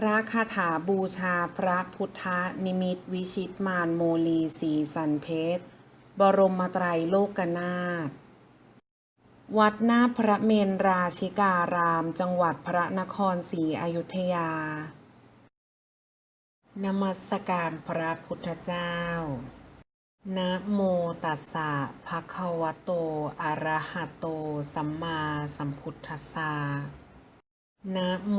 พระคาถาบูชาพระพุทธนิมิตวิชิตมานโมลีสีสันเพชร บรมไตรโลกนาถวัดหน้าพระเมนราชิการาม จังหวัดพระนครศรีอยุธยา นมัสการพระพุทธเจ้า นะโมตัสสะภะคะวะโต อะระหะโต สัมมาสัมพุทธัสสะนะโม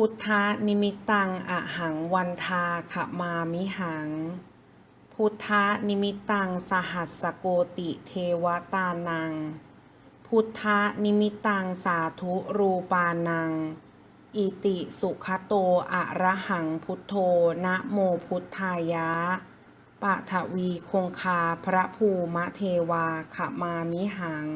พุทธนิมิตังอะหังวันทาขมามิหัง พุทธนิมิตังสหัสโกติเทวตานัง พุทธนิมิตตังสาธุรูปานัง อิติสุขโตอะระหังพุทโธนะโมพุทธายะปะทวีคงคาพระภูมะเทวาขมามิหัง